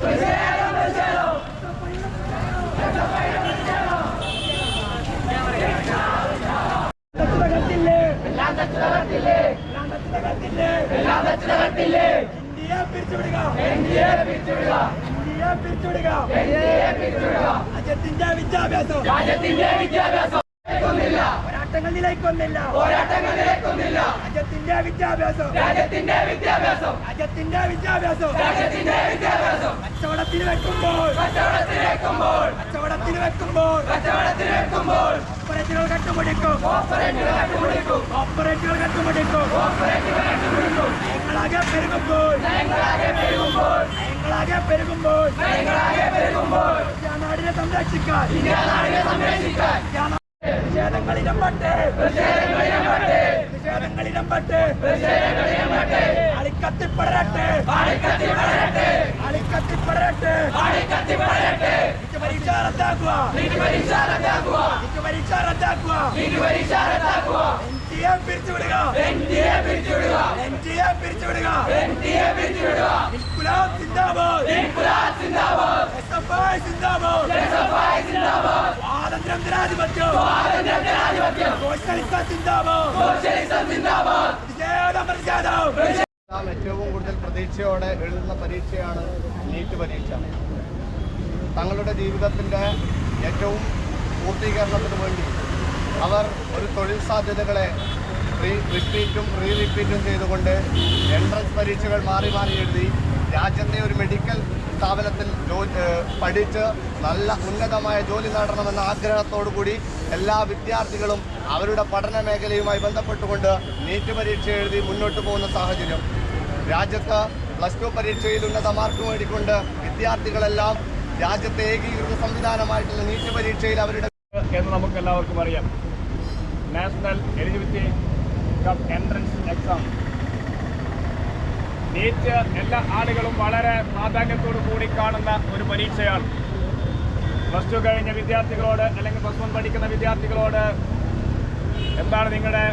പ്രതിഷേധം തകർത്തില്ലേ എല്ലാം തകർത്തില്ലേ എല്ലാം തകർത്തില്ലേ എല്ലാം തകർത്തില്ലേ ഇന്ത്യയെ പിരിച്ചുവിടുക. ഇന്ത്യയെ പിരിച്ചുവിടുക. ഇന്ത്യയെ പിരിച്ചുവിടുക. ഇന്ത്യയെ പിരിച്ചുവിടുക. രാജ്യത്തിന്റെ വിദ്യാഭ്യാസം രാജ്യത്തിന്റെ വിദ്യാഭ്യാസം. നിലയ്ക്കൊന്നില്ല പോരാട്ടങ്ങൾ നിലയ്ക്കുന്നില്ല രാജ്യത്തിന്റെ വിദ്യാഭ്യാസം. രാജ്യത്തിന്റെ വിദ്യാഭ്യാസം. രാജ്യത്തിന്റെ വിദ്യാഭ്യാസം. രാജ്യത്തിന്റെ വിദ്യാഭ്യാസം. കച്ചവടത്തിന് വെക്കുമ്പോൾ. കച്ചവടത്തിലേക്കുമ്പോൾ കച്ചവടത്തിന് വെക്കുമ്പോൾ. കച്ചവടത്തിലേക്കുമ്പോൾ ഓപ്പറേറ്റുകൾ കട്ടുപിടിക്കും ഓപ്പറേറ്റുകൾ കട്ടുപിടിക്കും ഓപ്പറേറ്റുകൾ കട്ടുപിടിക്കും ഓപ്പറേറ്റുകൾ കട്ടുപിടിക്കും ഞങ്ങളാകെ പെരുകുമ്പോൾ. ഞങ്ങളാകെ പെരുകുമ്പോൾ. ഞങ്ങളാകെ പെരുകുമ്പോൾ. ഞങ്ങളാകെ പെരുകുമ്പോൾ. നാടിനെ സംരക്ഷിക്കാൻ. നാടിനെ സംരക്ഷിക്കാൻ. ഇന്ത്യ നാ- പ്രതിഷേധങ്ങളിലും പട്ടേ പ്രതിഷേധങ്ങളിടപെട്ട് പ്രതിഷേധങ്ങളിലും പട്ടേ പ്രതിഷേധങ്ങളിടപെട്ട് അളിക്കത്തിപ്പടരട്ടെ പാടിക്കത്തി വളരട്ടെ അളിക്കത്തിപ്പടരട്ടെ പാടിക്കത്തി വളരട്ടെ നീറ്റ് പരീക്ഷ റദ്ദാക്കുക നീതി പരീക്ഷ റദ്ദാക്കുക പരീക്ഷ റദ്ദാക്കുക പരീക്ഷ റദ്ദാക്കുക എൻജിയെ പിരിച്ചുവിടുക എൻഡിയെ പിരിച്ചുവിടുക എൻജിയെ പിരിച്ചുവിടുക എൻഡിയെ പിരിച്ചുവിടുക ഇൻകുലാബ് സിന്ദാബാദ് ഇൻകുലാബ് സിന്ദാബാദ് എസ്എഫ്ഐ സിന്ദാബാദ് എസ്എഫ്ഐ സിന്ദാബാദ് സ്വാതന്ത്ര്യം ജനാധിപത്യം സ്വാതന്ത്ര്യ ജനാധിപത്യം സോഷ്യലിസ്റ്റ് സിന്ദാബാദ്. സോഷ്യലിസം സിന്ദാബാദ്. പ്രതിഷേധം പ്രതിഷേധം നാം ഏറ്റവും കൂടുതൽ പ്രതീക്ഷയോടെ എഴുതുന്ന പരീക്ഷയാണ് നീറ്റ് പരീക്ഷ. തങ്ങളുടെ ജീവിതത്തിന്റെ ഏറ്റവും പൂർത്തീകരണത്തിന് വേണ്ടി അവർ ഒരു തൊഴിൽ സാധ്യതകളെ റിപ്പീറ്റും റീ റിപ്പീറ്റും ചെയ്തുകൊണ്ട് എൻട്രൻസ് പരീക്ഷകൾ മാറി മാറി എഴുതി രാജ്യത്തെ ഒരു മെഡിക്കൽ സ്ഥാപനത്തിൽ പഠിച്ച് നല്ല ഉന്നതമായ ജോലി നേടണമെന്ന ആഗ്രഹത്തോടു കൂടി എല്ലാ വിദ്യാർത്ഥികളും അവരുടെ പഠന മേഖലയുമായി ബന്ധപ്പെട്ടുകൊണ്ട് നീറ്റ് പരീക്ഷ എഴുതി മുന്നോട്ട് പോകുന്ന സാഹചര്യം. രാജ്യത്ത് പ്ലസ് ടു പരീക്ഷയിൽ ഉന്നത മാർക്ക് മേടിക്കൊണ്ട് വിദ്യാർത്ഥികളെല്ലാം രാജ്യത്തെ ഏകീകൃത സംവിധാനമായിട്ടുള്ള നീറ്റ് പരീക്ഷയിൽ അവരുടെ എന്ന് നമുക്ക് എല്ലാവർക്കും അറിയാം. National eligibility cum entrance exam. NEET എല്ലാ ആളുകളും വളരെ പ്രാധാന്യത്തോടു കൂടി കാണുന്ന ഒരു പരീക്ഷയാണ്. പ്ലസ് ടു കഴിഞ്ഞ വിദ്യാർത്ഥികളോട് അല്ലെങ്കിൽ പ്ലസ് വൺ പഠിക്കുന്ന വിദ്യാർത്ഥികളോട് എന്താണ് നിങ്ങളുടെ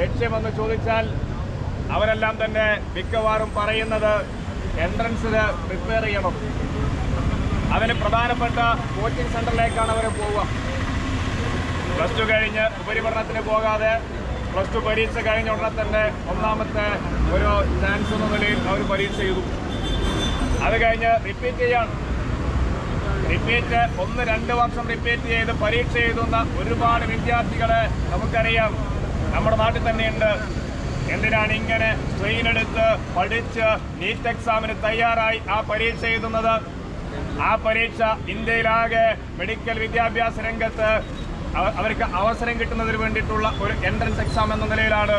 ലക്ഷ്യമെന്ന് ചോദിച്ചാൽ അവരെല്ലാം തന്നെ മിക്കവാറും പറയുന്നത് എൻട്രൻസിന് പ്രിപ്പയർ ചെയ്യണം. അതിന് പ്രധാനപ്പെട്ട കോച്ചിങ് സെന്ററിലേക്കാണ് അവർ പോവുക. പ്ലസ് ടു കഴിഞ്ഞ് ഉപരിപഠനത്തിന് പോകാതെ പ്ലസ് ടു പരീക്ഷ കഴിഞ്ഞ ഉടനെ തന്നെ ഒന്നാമത്തെ ഒരു ചാൻസ് എന്ന നിലയിൽ അവർ പരീക്ഷ ചെയ്തു അത് കഴിഞ്ഞ് റിപ്പീറ്റ് ചെയ്യാണ് റിപ്പീറ്റ് ഒന്ന് രണ്ട് വർഷം റിപ്പീറ്റ് ചെയ്ത് പരീക്ഷ എഴുതുന്ന ഒരുപാട് വിദ്യാർത്ഥികളെ നമുക്കറിയാം. നമ്മുടെ നാട്ടിൽ തന്നെയുണ്ട്. എന്തിനാണ് ഇങ്ങനെ സ്ട്രെയിൻ എടുത്ത് പഠിച്ച് നീറ്റ് എക്സാമിന് തയ്യാറായി ആ പരീക്ഷ എഴുതുന്നത്? ആ പരീക്ഷ ഇന്ത്യയിലാകെ മെഡിക്കൽ വിദ്യാഭ്യാസ രംഗത്ത് അവർക്ക് അവസരം കിട്ടുന്നതിന് വേണ്ടിയിട്ടുള്ള ഒരു എൻട്രൻസ് എക്സാം എന്ന നിലയിലാണ്.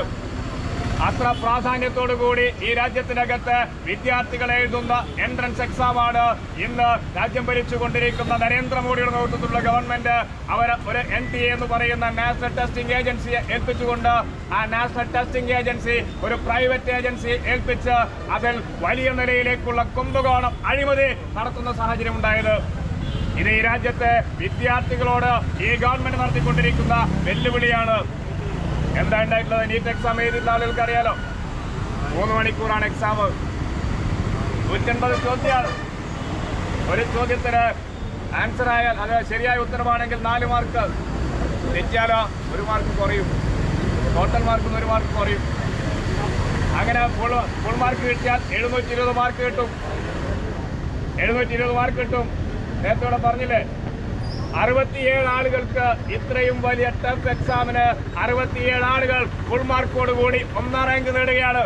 അത്ര പ്രാധാന്യത്തോടു കൂടി ഈ രാജ്യത്തിനകത്ത് വിദ്യാർത്ഥികൾ എഴുതുന്ന എൻട്രൻസ് എക്സാമാണ് ഇന്ന് രാജ്യം ഭരിച്ചുകൊണ്ടിരിക്കുന്ന നരേന്ദ്രമോദിയുടെ നേതൃത്വത്തിലുള്ള ഗവൺമെന്റ് അവർ ഒരു എൻ ടി എന്ന് പറയുന്ന നാഷണൽ ടെസ്റ്റിംഗ് ഏജൻസിയെ ഏൽപ്പിച്ചുകൊണ്ട് ആ നാഷണൽ ടെസ്റ്റിംഗ് ഏജൻസി ഒരു പ്രൈവറ്റ് ഏജൻസി ഏൽപ്പിച്ച് അതിൽ വലിയ നിലയിലേക്കുള്ള കുംഭകോണം അഴിമതി നടത്തുന്ന സാഹചര്യം ഉണ്ടായത് ഇത് ഈ രാജ്യത്തെ വിദ്യാർത്ഥികളോട് ഈ ഗവൺമെന്റ് നടത്തിക്കൊണ്ടിരിക്കുന്ന വെല്ലുവിളിയാണ്. എന്താ ഉണ്ടായിട്ടുള്ളത്? നീറ്റ് എക്സാം എഴുതുന്ന ആളുകൾക്ക് അറിയാലോ മൂന്ന് മണിക്കൂറാണ് എക്സാം നൂറ്റൻപത് ചോദ്യമാണ്. ഒരു ചോദ്യത്തിന് ആൻസർ ആയാൽ അത് ശരിയായ ഉത്തരവാണെങ്കിൽ നാല് മാർക്ക് തെറ്റിയാലോ? ഒരു മാർക്ക് കുറയും. ടോട്ടൽ മാർക്കിൽ ഒരു മാർക്ക് കുറയും. അങ്ങനെ ഫുൾ ഫുൾ മാർക്ക് കിട്ടിയാൽ എഴുന്നൂറ്റി ഇരുപത് മാർക്ക് കിട്ടും. എഴുന്നൂറ്റി ഇരുപത് മാർക്ക് കിട്ടും. നേരത്തെ ഇവിടെ പറഞ്ഞില്ലേ? അറുപത്തിയേഴ് ആളുകൾക്ക് ഇത്രയും വലിയ ടഫ് എക്സാമിന് അറുപത്തിയേഴ് ആളുകൾ ഫുൾ മാർക്കോട് കൂടി ഒന്നാം റാങ്ക് നേടുകയാണ്.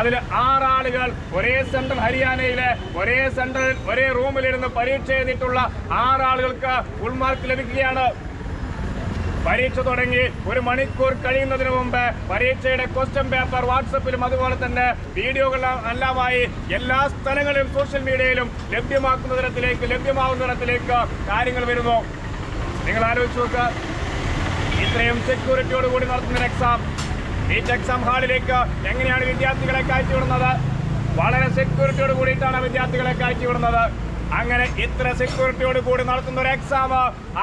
അതിൽ ആറാളുകൾ ഒരേ സെൻട്രൽ ഹരിയാനയിലെ ഒരേ സെൻട്രൽ ഒരേ റൂമിലിരുന്ന് പരീക്ഷ എഴുതിയിട്ടുള്ള ആറാളുകൾക്ക് ഫുൾ മാർക്ക് ലഭിക്കുകയാണ്. പരീക്ഷ തുടങ്ങി ഒരു മണിക്കൂർ കഴിയുന്നതിന് മുമ്പ് പരീക്ഷയുടെ ക്വസ്റ്റ്യൻ പേപ്പർ വാട്സപ്പിലും അതുപോലെ തന്നെ വീഡിയോകൾ എല്ലാമായി എല്ലാ സ്ഥലങ്ങളിലും സോഷ്യൽ മീഡിയയിലും ലഭ്യമാക്കുന്ന തരത്തിലേക്ക് ലഭ്യമാകുന്ന തരത്തിലേക്ക് കാര്യങ്ങൾ വരുന്നു. നിങ്ങൾ ആലോചിച്ച് നോക്കുക ഇത്രയും സെക്യൂരിറ്റിയോട് കൂടി നടത്തുന്ന എക്സാം നീറ്റ് എക്സാം ഹാളിലേക്ക് എങ്ങനെയാണ് വിദ്യാർത്ഥികളെ കയറ്റിവിടുന്നത് വളരെ സെക്യൂരിറ്റിയോട് കൂടിയിട്ടാണ് വിദ്യാർത്ഥികളെ കയറ്റിവിടുന്നത് അങ്ങനെ ഇത്ര സെക്യൂരിറ്റിയോട് കൂടി നടത്തുന്ന ഒരു എക്സാം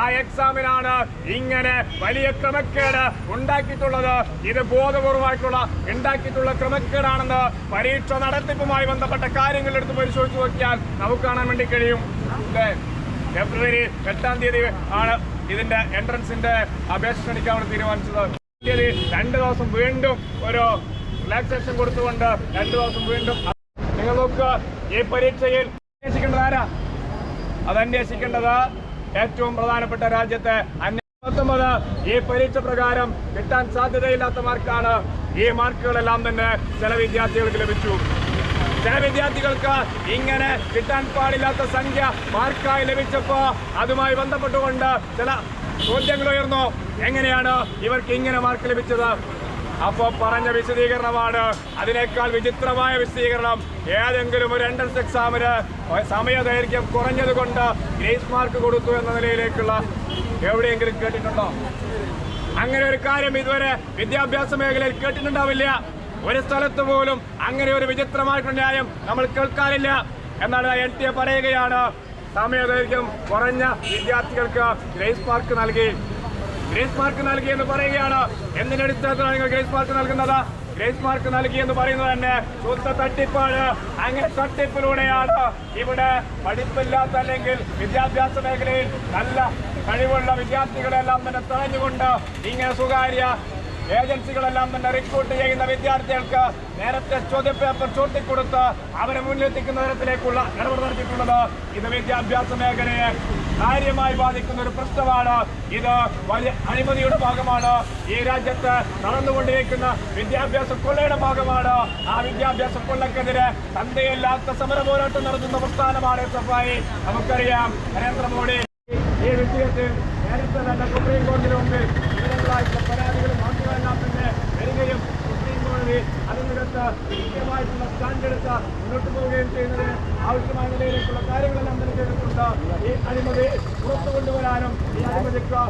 ആ എക്സാമിനാണ് ഇങ്ങനെ വലിയ ക്രമക്കേട് ഉണ്ടാക്കിയിട്ടുള്ളത്. ഇത് ബോധപൂർവമായിട്ടുള്ള ഉണ്ടാക്കിയിട്ടുള്ള ക്രമക്കേടാണെന്ന് പരീക്ഷ നടത്തിപ്പുമായി ബന്ധപ്പെട്ട കാര്യങ്ങൾ എടുത്ത് പരിശോധിച്ച് നോക്കിയാൽ നമുക്ക് കാണാൻ വേണ്ടി കഴിയും? ഫെബ്രുവരി എട്ടാം തീയതി ആണ് ഇതിന്റെ എൻട്രൻസിന്റെ അപേക്ഷ ക്ഷണിക്കാൻ തീരുമാനിച്ചത്. തീയതി രണ്ട് ദിവസം വീണ്ടും ഒരു റിലാക്സേഷൻ കൊടുത്തുകൊണ്ട് രണ്ട് ദിവസം വീണ്ടും നിങ്ങൾ നോക്കുക. ഈ പരീക്ഷയിൽ അന്വേഷിക്കേണ്ടത് ആരാ? അതന്വേഷിക്കേണ്ടത് ഏറ്റവും പ്രധാനപ്പെട്ട രാജ്യത്തെ പത്തൊമ്പത് ഈ പരീക്ഷ പ്രകാരം കിട്ടാൻ സാധ്യതയില്ലാത്ത മാർക്കാണ് ഈ മാർക്കുകളെല്ലാം തന്നെ ചില വിദ്യാർത്ഥികൾക്ക് ലഭിച്ചു. ചില വിദ്യാർത്ഥികൾക്ക് ഇങ്ങനെ കിട്ടാൻ പാടില്ലാത്ത സംഖ്യ മാർക്കായി ലഭിച്ചപ്പോ അതുമായി ബന്ധപ്പെട്ടുകൊണ്ട് ചില ചോദ്യങ്ങൾ ഉയർന്നു. എങ്ങനെയാണ് ഇവർക്ക് ഇങ്ങനെ മാർക്ക് ലഭിച്ചത്? അപ്പോ പറഞ്ഞ വിശദീകരണമാണ്. അതിനേക്കാൾ വിചിത്രമായ വിശദീകരണം. ഏതെങ്കിലും ഒരു എൻട്രൻസ് എക്സാമിന് സമയദൈർഘ്യം കുറഞ്ഞത് കൊണ്ട് ഗ്രേസ് മാർക്ക് കൊടുത്തു എന്ന നിലയിലേക്കുള്ള എവിടെയെങ്കിലും കേട്ടിട്ടുണ്ടോ? അങ്ങനെ ഒരു കാര്യം ഇതുവരെ വിദ്യാഭ്യാസ മേഖലയിൽ കേട്ടിട്ടുണ്ടാവില്ല. ഒരു സ്ഥലത്ത് പോലും അങ്ങനെ ഒരു വിചിത്രമായിട്ടുള്ള ന്യായം നമ്മൾ കേൾക്കാറില്ല. എന്നാണ് എൻ ടി എ പറയുകയാണ് സമയദൈർഘ്യം കുറഞ്ഞ വിദ്യാർത്ഥികൾക്ക് ഗ്രേസ് മാർക്ക് നൽകി. ഗ്രേസ് മാർക്ക് നൽകി എന്ന് പറയുകയാണ്. എന്തിന്റെ അടിസ്ഥാനത്തിലാണ് നിങ്ങൾ ഗ്രേസ് മാർക്ക് നൽകുന്നത്? ഗ്രേസ് മാർക്ക് നൽകി എന്ന് പറയുന്നത് തന്നെ ശുദ്ധ തട്ടിപ്പാണ്. അങ്ങനെ തട്ടിപ്പിലൂടെയാണ് ഇവിടെ പഠിപ്പില്ലാത്ത അല്ലെങ്കിൽ വിദ്യാഭ്യാസ മേഖലയിൽ നല്ല കഴിവുള്ള വിദ്യാർത്ഥികളെല്ലാം തന്നെ തഴഞ്ഞുകൊണ്ട് ഇങ്ങനെ സ്വകാര്യ ഏജൻസികളെല്ലാം തന്നെ റിക്രൂട്ട് ചെയ്യുന്ന വിദ്യാർത്ഥികൾക്ക് നേരത്തെ ചോദ്യപേപ്പർ ചൂട്ടിക്കൊടുത്ത് അവരെ മുന്നിലെത്തിക്കുന്ന തരത്തിലേക്കുള്ള ഇടപെടൽ നടത്തിയിട്ടുള്ളത് ഇത് വിദ്യാഭ്യാസ മേഖലയെ കാര്യമായി ബാധിക്കുന്ന ഒരു പ്രശ്നമാണ്. ഇത് വലിയ അഴിമതിയുടെ ഭാഗമാണ്. ഈ രാജ്യത്ത് നടന്നുകൊണ്ടിരിക്കുന്ന വിദ്യാഭ്യാസ കൊള്ളയുടെ ഭാഗമാണ്. ആ വിദ്യാഭ്യാസ കൊള്ളക്കെതിരെ തന്തയില്ലാത്ത സമര പോരാട്ടം നടത്തുന്ന പ്രസ്ഥാനമാണ് എസ് എഫ് ഐ. നമുക്കറിയാം നരേന്ദ്രമോദി ഈ വിഷയത്തിൽ നേരത്തെ തന്നെ സുപ്രീം കോടതിയിൽ മുമ്പിൽ അതിനകത്ത് കൃത്യമായിട്ടുള്ള സ്റ്റാൻഡ് എടുത്ത് മുന്നോട്ട് പോവുകയും ചെയ്യുന്നതിന് ആവശ്യമായ നിലയിലേക്കുള്ള കാര്യങ്ങളെല്ലാം തന്നെ ചെയ്തിട്ടുണ്ട്. ഈ അഴിമതി പുറത്തു കൊണ്ടുവരാനും ഈ അഴിമതിക്ക്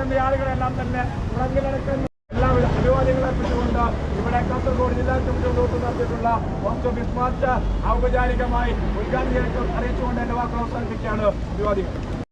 നിന്ന ആളുകളെല്ലാം തന്നെ മുടങ്ങി നടക്കുന്ന എല്ലാവിധ അഭിവാദ്യങ്ങളെ അർപ്പിച്ചുകൊണ്ട് ഇവിടെ കാസർഗോഡ് ജില്ലാ കമ്മിറ്റി നടത്തിയിട്ടുള്ള പോസ്റ്റ് ഓഫീസ് മാർച്ച് ഔപചാരികമായി ഉദ്ഘാടനം അറിയിച്ചുകൊണ്ട് എന്റെ വാക്കുകൾ അവസാനിപ്പിക്കുകയാണ്. അഭിവാദികൾ